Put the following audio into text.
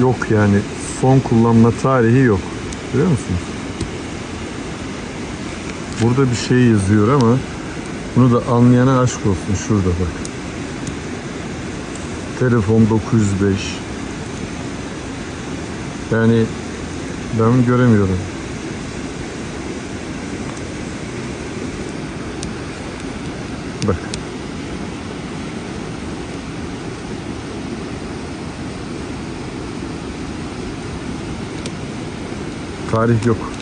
yok yani. Son kullanma tarihi yok. Görüyor musunuz? Burada bir şey yazıyor ama bunu da anlayana aşk olsun. Şurada bak. Telefon 905. Yani ben göremiyorum. Bak. Tarih yok.